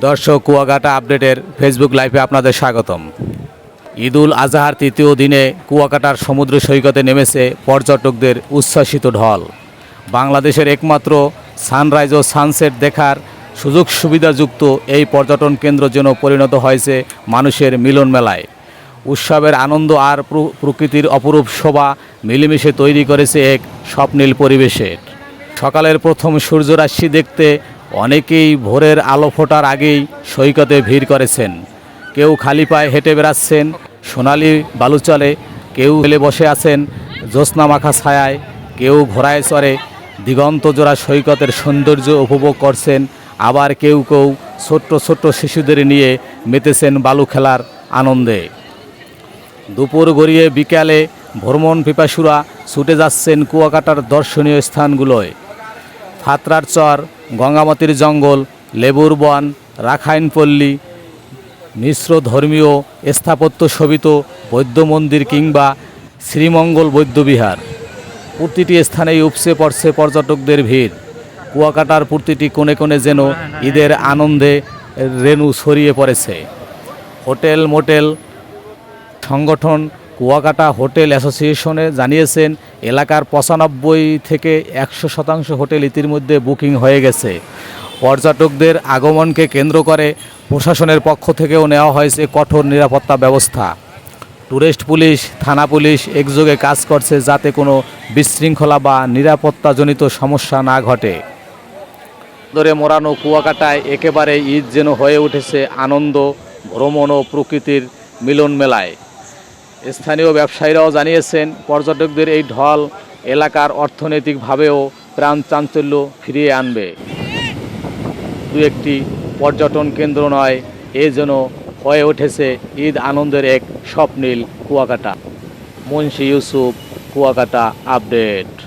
দর্শক কুয়াকাটা আপডেটের ফেসবুক লাইভে আপনাদের স্বাগতম। ঈদুল আজহার তৃতীয় দিনে কুয়াকাটার সমুদ্র সৈকতে নেমেছে পর্যটকদের উচ্ছ্বাসিত ঢল। বাংলাদেশের একমাত্র সানরাইজ ও সানসেট দেখার সুযোগ সুবিধাযুক্ত এই পর্যটন কেন্দ্র যেন পরিণত হয়েছে মানুষের মিলন মেলায়। উৎসবের আনন্দ আর প্র- প্রকৃতির অপরূপ শোভা মিলেমিশে তৈরি করেছে এক স্বপ্নীল পরিবেশের সকালের প্রথম সূর্যরাশি দেখতে অনেকেই ভোরের আলো ফোটার আগেই সৈকতে ভিড় করেছেন। কেউ খালি পায়ে হেঁটে বেড়াচ্ছেন, সোনালি বালুচলে কেউ হেলে বসে আছেন জ্যোৎস্না মাখা ছায়ায়, কেউ ঘোড়ায় চড়ে দিগন্ত জোড়া সৈকতের সৌন্দর্য উপভোগ করছেন, আবার কেউ কেউ ছোট্ট ছোট্ট শিশুদের নিয়ে মেতেছেন বালু খেলার আনন্দে। দুপুর গড়িয়ে বিকালে ভ্রমণ পিপাসুরা ছুটে যাচ্ছেন কুয়াকাটার দর্শনীয় স্থানগুলোয়। ফাতরার চর, গঙ্গামতির জঙ্গল, লেবুর বন, রাখাইনপল্লী, মিশ্র ধর্মীয় স্থাপত্য শোভিত বৌদ্ধ মন্দির কিংবা শ্রীমঙ্গল বৌদ্ধবিহার প্রতিটি স্থানেই উপসে পড়ছে পর্যটকদের ভিড়। কুয়াকাটার প্রতিটি কোণে কোণে যেন ঈদের আনন্দে রেণু ছড়িয়ে পড়েছে। হোটেল, মোটেল, সংগঠন কুয়াকাটা হোটেল অ্যাসোসিয়েশনে জানিয়েছেন, এলাকার পঁচানব্বই থেকে একশো শতাংশ হোটেল ইতিমধ্যে বুকিং হয়ে গেছে। পর্যটকদের আগমনকে কেন্দ্র করে প্রশাসনের পক্ষ থেকেও নেওয়া হয়েছে কঠোর নিরাপত্তা ব্যবস্থা। টুরিস্ট পুলিশ, থানা পুলিশ একযোগে কাজ করছে যাতে কোনো বিশৃঙ্খলা বা নিরাপত্তাজনিত সমস্যা না ঘটে। ধরে মোড়ানো কুয়াকাটায় একেবারে ঈদ যেন হয়ে উঠেছে আনন্দ, ভ্রমণ ও প্রকৃতির মিলন মেলায় স্থানীয় ব্যবসায়ীরাও জানিয়েছেন, পর্যটকদের এই ঢল এলাকার অর্থনৈতিকভাবেও প্রাণ চাঞ্চল্য ফিরিয়ে আনবে। দু একটি পর্যটন কেন্দ্র নয়, এ যেন হয়ে উঠেছে ঈদ আনন্দের এক স্বপ্নীল কুয়াকাটা। মুন্সি ইউসুফ, কুয়াকাটা আপডেট।